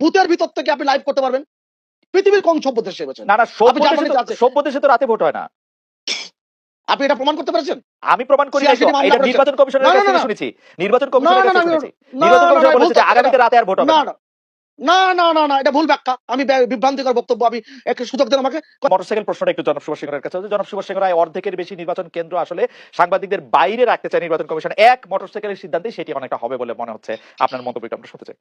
বুথের ভিতর থেকে আপনি লাইভ করতে পারবেন পৃথিবীর কোন সভ্য দেশে না না সভ্য দেশে তো- রাতে ভোট হয় না আপনি এটা প্রমাণ করতে পেরেছেন আমি প্রমাণ করি এটা নির্বাচন কমিশনের কাছ। শুনেছি নির্বাচন কমিশনের কাছে শুনেছি নির্বাচন কমিশন বলেছে আগামীতে রাতে আর ভোট হবে না না না না এটা ভুল ব্যাখ্যা আমি বিভ্রান্তিকর বক্তব্য আমি একটু সুযোগ দেন আমাকে মোটরসাইকেল প্রশ্নটা একটু জনাব সুভাষ কাছে আছে। জনাব রায় অর্ধেকের বেশি নির্বাচন কেন্দ্র আসলে সাংবাদিকদের বাইরে রাখতে চায় নির্বাচন কমিশন এক মোটরসাইকেলের সিদ্ধান্তে সেটি অনেকটা হবে বলে মনে হচ্ছে আপনার মন্তব্যটা আমরা শুনতে চাই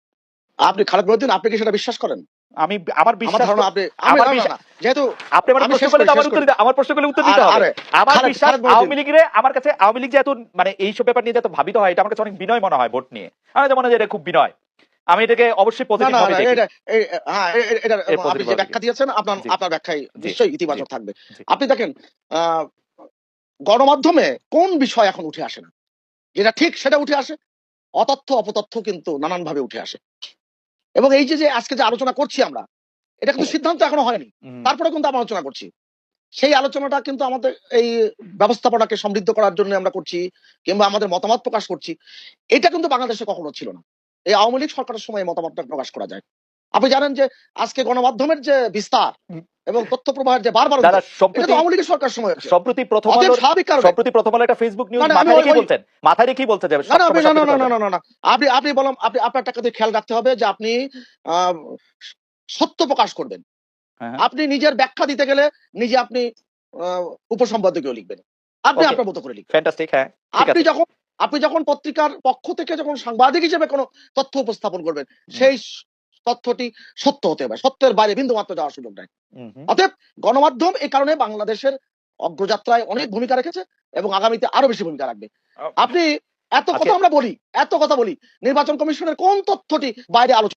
আপনি খারাপ বলতেন আপনি কি সেটা বিশ্বাস করেন? আমি আমার বিশ্বাস ধারণা আপনি আমি আমার যেহেতু আপনি আমার প্রশ্ন করলে আমার উত্তর দিতে আমার প্রশ্ন করলে উত্তর দিতে হবে। আমার বিশ্বাস আওয়ামী লীগের আমার কাছে আওয়ামী লীগ যে এত মানে এইসব ব্যাপার নিয়ে যে এত ভাবিত হয় এটা আমার কাছে অনেক বিনয় মনে হয় ভোট নিয়ে। আমার মনে হয় এটা খুব বিনয়। আমি এটাকে অবশ্যই পজিটিভ ভাবে দেখি। এটা হ্যাঁ এটা আপনি যে ব্যাখ্যা দিয়েছেন আপনার। আপনার ব্যাখ্যায় নিশ্চয়ই ইতিবাচক থাকবে। আপনি দেখেন আহ, গণমাধ্যমে কোন বিষয় এখন উঠে আসে না? যেটা ঠিক সেটা উঠে আসে অতথ্য অপতথ্য কিন্তু নানান ভাবে উঠে আসে। এবং এই যে যে আজকে যে আলোচনা করছি আমরা এটা কিন্তু সিদ্ধান্ত এখনও হয়নি। তারপরে কিন্তু আমরা আলোচনা করছি। সেই আলোচনাটা কিন্তু আমাদের এই ব্যবস্থাপনাকে সমৃদ্ধ করার জন্য আমরা করছি কিংবা আমাদের মতামত প্রকাশ করছি এটা কিন্তু বাংলাদেশে কখনো ছিল না। এই আওয়ামী লীগ সরকারের সময় মতামতটা প্রকাশ করা যায়। আপনি জানেন যে আজকে গণমাধ্যমের যে বিস্তার। এবং তথ্য প্রবাহের যে বারবার দাদা সম্প্রতি আওয়ামী লীগের সরকার সময় সম্প্রতি প্রথম স্বাভাবিক কারণে সম্প্রতি প্রথম আলো একটা ফেসবুক নিউজ মাথায় রেখেই বলছেন। মাথায় রেখেই বলছে যে না না আপনি- না না না না আপনি আপনি বললাম আপনি আপনার খেয়াল রাখতে হবে যে আপনি সত্য প্রকাশ করবেন। হ্যাঁ, হ্যাঁ। আপনি নিজের ব্যাখ্যা দিতে গেলে নিজে আপনি আহ, উপসম্পাদকীয় লিখবেন। আপনি আপনার মতো করে লিখবেন। ফ্যান্টাস্টিক হ্যাঁ আপনি যখন আপনি যখন পত্রিকার পক্ষ থেকে যখন সাংবাদিক হিসেবে কোনো তথ্য উপস্থাপন করবেন সেই তথ্যটি সত্য হতে হবে সত্যের বাইরে বিন্দু মাত্র যাওয়ার সুযোগ নাই। অতএব গণমাধ্যম এই কারণে বাংলাদেশের অগ্রযাত্রায় অনেক ভূমিকা রেখেছে এবং আগামীতে আরও বেশি ভূমিকা রাখবে। আপনি এত কথা আমরা বলি এত কথা বলি নির্বাচন কমিশনের কোন তথ্যটি বাইরে আলোচনা